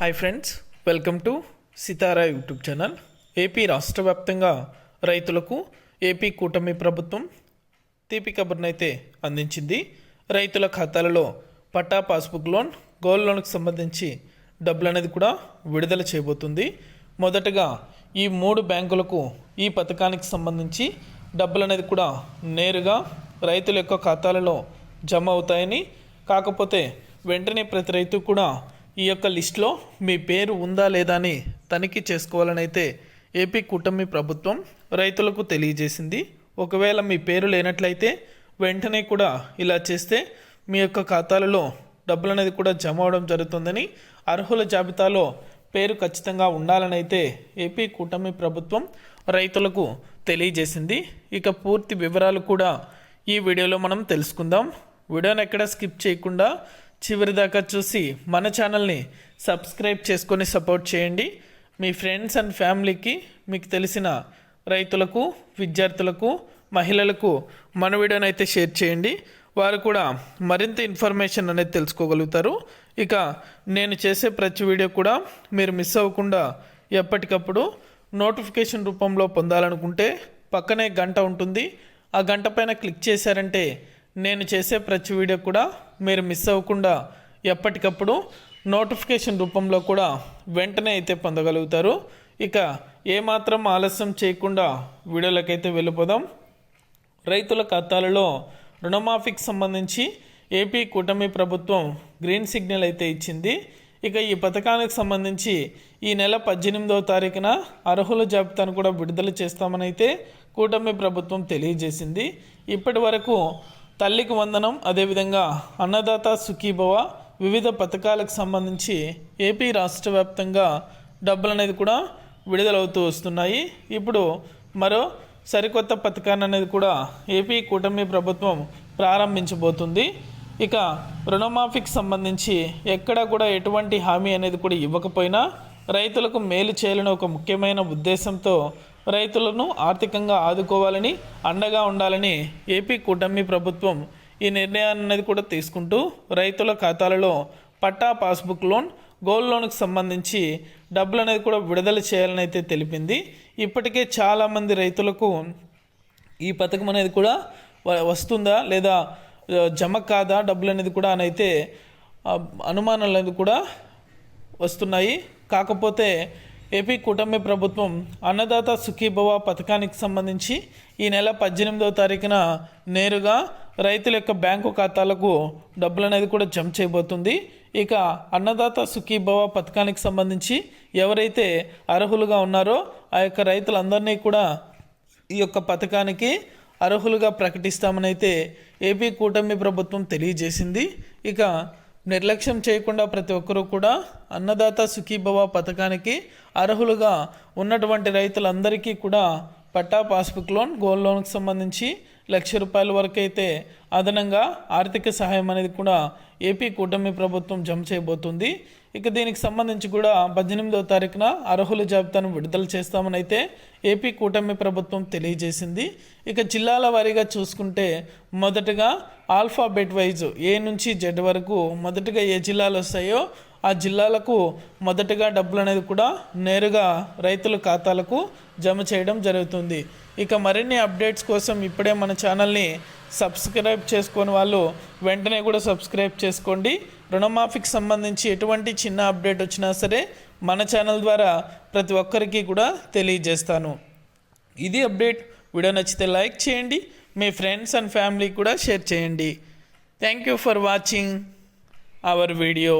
Hi friends welcome to Sitara YouTube channel AP రాష్ట్ర వ్యాప్తంగా రైతులకు ఏపీ కూటమి ప్రభుత్వం తీపి కబుర్నైతే అందించింది. రైతుల ఖాతాలలో పట్టా పాస్బుక్ లోన్ గోల్డ్ లోన్కి సంబంధించి డబ్బులు అనేది కూడా విడుదల చేయబోతుంది. మొదటగా ఈ మూడు బ్యాంకులకు ఈ పథకానికి సంబంధించి డబ్బులు అనేది కూడా నేరుగా రైతుల యొక్క ఖాతాలలో జమ అవుతాయని కాకపోతే వెంటనే ప్రతి రైతు కూడా ఈ యొక్క లిస్టులో మీ పేరు ఉందా లేదా అని తనిఖీ చేసుకోవాలని అయితే ఏపీ కూటమి ప్రభుత్వం రైతులకు తెలియజేసింది. ఒకవేళ మీ పేరు లేనట్లయితే వెంటనే కూడా ఇలా చేస్తే మీ యొక్క ఖాతాలలో డబ్బులు అనేది కూడా జమ అవడం జరుగుతుందని అర్హుల జాబితాలో పేరు ఖచ్చితంగా ఉండాలని అయితే ఏపీ కూటమి ప్రభుత్వం రైతులకు తెలియజేసింది. ఇక పూర్తి వివరాలు కూడా ఈ వీడియోలో మనం తెలుసుకుందాం. వీడియోని ఎక్కడ స్కిప్ చేయకుండా చివరి దాకా చూసి మన ఛానల్ని సబ్స్క్రైబ్ చేసుకొని సపోర్ట్ చేయండి. మీ ఫ్రెండ్స్ అండ్ ఫ్యామిలీకి మీకు తెలిసిన రైతులకు విద్యార్థులకు మహిళలకు మన వీడియోని అయితే షేర్ చేయండి. వారు కూడా మరింత ఇన్ఫర్మేషన్ అనేది తెలుసుకోగలుగుతారు. ఇక నేను చేసే ప్రతి వీడియో కూడా మీరు మిస్ అవ్వకుండా ఎప్పటికప్పుడు నోటిఫికేషన్ రూపంలో పొందాలనుకుంటే పక్కనే గంట ఉంటుంది. ఆ గంట పైన క్లిక్ చేశారంటే నేను చేసే ప్రతి వీడియో కూడా మీరు మిస్ అవ్వకుండా ఎప్పటికప్పుడు నోటిఫికేషన్ రూపంలో కూడా వెంటనే అయితే పొందగలుగుతారు. ఇక ఏమాత్రం ఆలస్యం చేయకుండా వీడియోలకైతే వెళ్ళిపోదాం. రైతుల ఖాతాలలో రుణమాఫీకి సంబంధించి ఏపీ కూటమి ప్రభుత్వం గ్రీన్ సిగ్నల్ అయితే ఇచ్చింది. ఇక ఈ పథకానికి సంబంధించి ఈ నెల పద్దెనిమిదవ తారీఖున అర్హుల జాబితాను కూడా విడుదల చేస్తామని అయితే కూటమి ప్రభుత్వం తెలియజేసింది. ఇప్పటి వరకు తల్లికి వందనం అదేవిధంగా అన్నదాత సుఖీభవ వివిధ పథకాలకు సంబంధించి ఏపీ రాష్ట్ర వ్యాప్తంగా డబ్బులు అనేది కూడా విడుదలవుతూ వస్తున్నాయి. ఇప్పుడు మరో సరికొత్త పథకాన్ని అనేది కూడా ఏపీ కూటమి ప్రభుత్వం ప్రారంభించబోతుంది. ఇక రుణమాఫీకి సంబంధించి ఎక్కడా కూడా ఎటువంటి హామీ అనేది కూడా ఇవ్వకపోయినా రైతులకు మేలు చేయాలని ఒక ముఖ్యమైన ఉద్దేశంతో రైతులను ఆర్థికంగా ఆదుకోవాలని అండగా ఉండాలని ఏపీ కూటమి ప్రభుత్వం ఈ నిర్ణయాన్ని అనేది కూడా తీసుకుంటూ రైతుల ఖాతాలలో పట్టా పాస్బుక్ లోన్ గోల్డ్ లోన్కి సంబంధించి డబ్బులు అనేది కూడా విడుదల చేయాలని అయితే తెలిపింది. ఇప్పటికే చాలామంది రైతులకు ఈ పథకం అనేది కూడా వ- వస్తుందా లేదా జమ కాదా? డబ్బులు అనేది కూడా అని అయితే అనుమానాలు అనేది కూడా వస్తున్నాయి. కాకపోతే ఏపీ కూటమి ప్రభుత్వం అన్నదాత సుఖీభవ పథకానికి సంబంధించి ఈ నెల పద్దెనిమిదవ తారీఖున నేరుగా రైతుల యొక్క బ్యాంకు ఖాతాలకు డబ్బులు అనేది కూడా జమ చేయబోతుంది. ఇక అన్నదాత సుఖీభవ పథకానికి సంబంధించి ఎవరైతే అర్హులుగా ఉన్నారో ఆ యొక్క రైతులందరినీ కూడా ఈ యొక్క పథకానికి అర్హులుగా ప్రకటిస్తామని అయితే ఏపీ కూటమి ప్రభుత్వం తెలియజేసింది. ఇక నిర్లక్ష్యం చేయకుండా ప్రతి ఒక్కరూ కూడా అన్నదాత సుఖీభవ పథకానికి అర్హులుగా ఉన్నటువంటి రైతులందరికీ కూడా పట్టా పాస్బుక్ లోన్ గోల్డ్ లోన్కి సంబంధించి లక్ష రూపాయల వరకు అయితే అదనంగా ఆర్థిక సహాయం అనేది కూడా ఏపీ కూటమి ప్రభుత్వం జమ చేయబోతుంది. ఇక దీనికి సంబంధించి కూడా పద్దెనిమిదవ తారీఖున అర్హుల జాబితాను విడుదల చేస్తామని అయితే ఏపీ కూటమి ప్రభుత్వం తెలియజేసింది. ఇక జిల్లాల వారీగా చూసుకుంటే మొదటగా ఆల్ఫాబెట్ వైజ్ ఏ నుంచి జెడ్ వరకు మొదటగా ఏ జిల్లాలు వస్తాయో ఆ జిల్లాలకు మొదటగా డబ్బులు అనేది కూడా నేరుగా రైతుల ఖాతాలకు జమ చేయడం జరుగుతుంది. ఇక మరిన్ని అప్డేట్స్ కోసం ఇప్పుడే మన ఛానల్ని సబ్స్క్రైబ్ చేసుకొని వాళ్ళు వెంటనే కూడా సబ్స్క్రైబ్ చేసుకోండి. రుణమాఫీకి సంబంధించి ఎటువంటి చిన్న అప్డేట్ వచ్చినా సరే మన ఛానల్ ద్వారా ప్రతి ఒక్కరికి కూడా తెలియజేస్తాను. ఇది అప్డేట్. వీడియో నచ్చితే లైక్ చేయండి. మీ ఫ్రెండ్స్ అండ్ ఫ్యామిలీకి కూడా షేర్ చేయండి. Thank you for watching our video.